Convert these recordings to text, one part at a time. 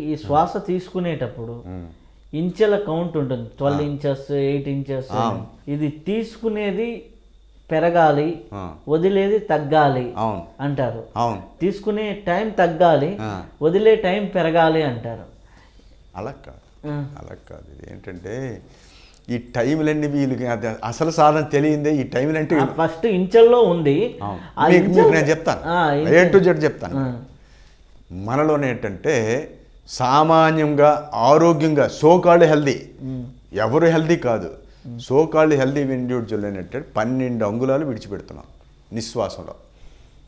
ఈ శ్వాస తీసుకునేటప్పుడు ఇంచెల కౌంట్ ఉంటుంది. ట్వెల్వ్ ఇంచెస్ ఎయిట్ ఇంచెస్ ఇది తీసుకునేది పెరగాలి వదిలేది తగ్గాలి అంటారు. అవును. తీసుకునే టైం తగ్గాలి. వదిలే టైం పెరగాలి అంటారు. అలా కాదు. అలా కాదు. ఇది ఏంటంటే ఈ టైంలన్నీ వీళ్ళకి అసలు సాధన తెలియందే ఈ టైంలంటే ఫస్ట్ ఇంచెల్లో ఉంది. నేను చెప్తాను. ఏ టు జెడ్ చెప్తాను. మనలోనే ఏంటంటే సామాన్యంగా ఆరోగ్యంగా సోకాళ్ళు హెల్దీ. ఎవరు హెల్దీ కాదు. సోకాళ్ళు హెల్దీ ఇండివిజువల్ ఏంటంటే పన్నెండు అంగుళాలు విడిచిపెడుతున్నాం నిశ్వాసంలో.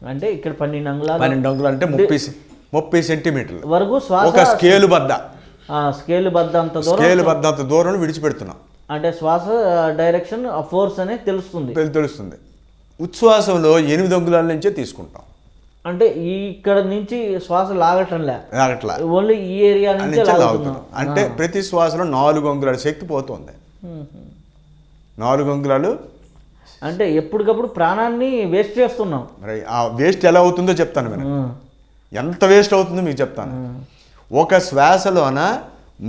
అంటే ఇక్కడ పన్నెండు అంగుళాలు పన్నెండు అంగుళాలు అంటే ముప్పై ముప్పై సెంటీమీటర్లు. వరకు ఒక స్కేలు బద్ద. ఆ, స్కేల్ బద్ద అంత దూరం స్కేలు బద్ద అంత దూరంలో విడిచిపెడుతున్నాం. అంటే శ్వాస డైరెక్షన్ ఫోర్స్ అనేది తెలుస్తుంది. తెలు- తెలుస్తుంది. ఉచ్ఛ్వాసంలో ఎనిమిది అంగుళాల నుంచే తీసుకుంటాం. అంటే ఇక్కడ నుంచి శ్వాస లాగటంలే. అట్లా ఓన్లీ ఈ ఏరియా నుంచే లాగుతున్నాం. అంటే ప్రతి శ్వాసలో నాలుగు అంగుళాల శక్తి పోతుంది. నాలుగు అంగుళాలు అంటే ఎప్పటికప్పుడు ప్రాణాన్ని వేస్ట్ చేస్తున్నాం. ఆ వేస్ట్ ఎలా అవుతుందో చెప్తాను నేను. ఎంత వేస్ట్ అవుతుందో మీకు చెప్తాను. ఒక శ్వాసలోన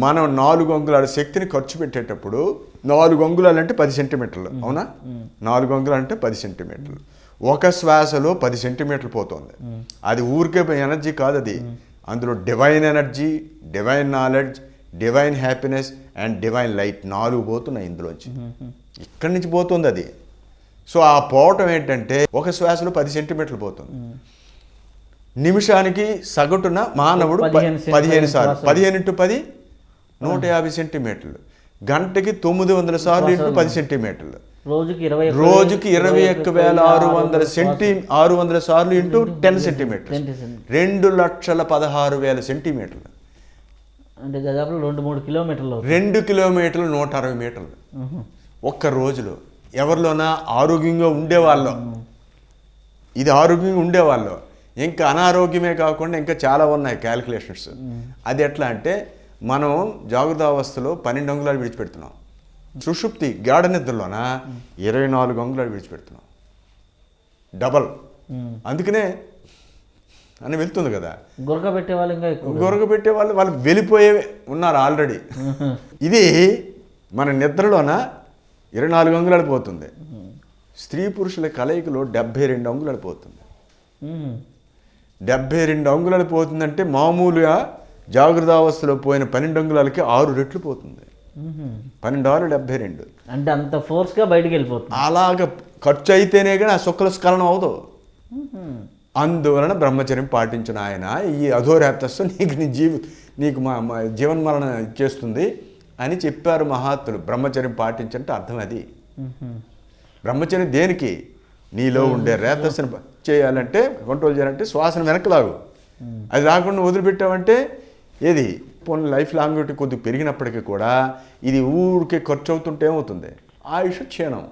మనం నాలుగు అంగుళాల శక్తిని ఖర్చు పెట్టేటప్పుడు నాలుగు అంగుళాలు అంటే పది సెంటీమీటర్లు అవునా? నాలుగు అంగుళాలు అంటే పది సెంటీమీటర్లు. ఒక శ్వాసలో పది సెంటీమీటర్లు పోతుంది. అది ఊరికే ఎనర్జీ కాదు అది. అందులో divine energy divine knowledge divine happiness and divine light నాలుగు పోతున్నాయి ఇందులోంచి. ఇక్కడి నుంచి పోతుంది అది. సో ఆ పోవటం ఏంటంటే ఒక శ్వాసలో పది సెంటీమీటర్లు పోతుంది. నిమిషానికి సగటున మానవుడు పదిహేను సార్లు. పదిహేను ఇంటూ పది నూట యాభై సెంటీమీటర్లు. గంటకి తొమ్మిది వందల సార్లు ఇంటూ పది సెంటీమీటర్లు. రోజుకి ఇరవై రోజుకి ఇరవై ఒక్క వేల ఆరు వందల సెంటీ ఆరు వందల సార్లు ఇంటూ టెన్ సెంటీమీటర్లు 10 సెంటీమీటర్లు. రెండు లక్షల పదహారు వేల సెంటీమీటర్లు. అంటే దాదాపు రెండు మూడు కిలోమీటర్లు. రెండు కిలోమీటర్లు నూట అరవై మీటర్లు. ఒక్క రోజులో ఎవరిలోనా ఆరోగ్యంగా ఉండేవాళ్ళు. ఇది ఆరోగ్యంగా ఉండేవాళ్ళు. ఇంకా అనారోగ్యమే కాకుండా ఇంకా చాలా ఉన్నాయి క్యాలిక్యులేషన్స్ అది ఎట్లా అంటే మనం జాగ్రత్త అవస్థలో పన్నెండు అంగుళాలు విడిచిపెడుతున్నాం. సుషుప్తి గాఢ నిద్రలోన ఇరవై నాలుగు అంగుళాలు విడిచిపెడుతున్నాం. డబల్. అందుకనే అని వెళ్తుంది కదా. గురక పెట్టే వాళ్ళు ఇంకా గొరగ పెట్టే వాళ్ళు వాళ్ళు వెళ్ళిపోయే ఉన్నారు ఆల్రెడీ. ఇది మన నిద్రలోన? ఇరవై నాలుగు అంగుళాలు పోతుంది. స్త్రీ పురుషుల కలయికలో డెబ్బై రెండు అంగుళాలు పోతుంది. డెబ్బై రెండు అంగుళాలు పోతుందంటే మామూలుగా జాగ్రత్త అవస్థలో పోయిన పన్నెండు అంగుళాలకి ఆరు రెట్లు పోతుంది. పన్నెండు ఆరు డెబ్బై రెండు. అంటే అంత ఫోర్స్గా బయటికి వెళ్ళిపోతుంది. అలాగ ఖర్చు అయితేనే కానీ ఆ శుక్ల స్ఖలనం అవదు. అందువలన బ్రహ్మచర్యం పాటించిన ఆయన ఈ అధోరేతస్సు నీకు నీ జీవి నీకు మా జీవన్మరణ చేస్తుంది అని చెప్పారు మహాత్ములు. బ్రహ్మచర్యం పాటించంటే అర్థం అది. బ్రహ్మచర్యం దేనికి? నీలో ఉండే రేతస్సును చేయాలంటే కంట్రోల్ చేయాలంటే శ్వాసను వెనకలాగు అది రాకుండా వదిలిపెట్టామంటే ఏది? పోనీ లైఫ్ లాంగ్ కొద్దిగా పెరిగినప్పటికీ కూడా ఇది ఊరికే ఖర్చు అవుతుంటే ఏమవుతుంది? ఆయుష్ క్షీణం.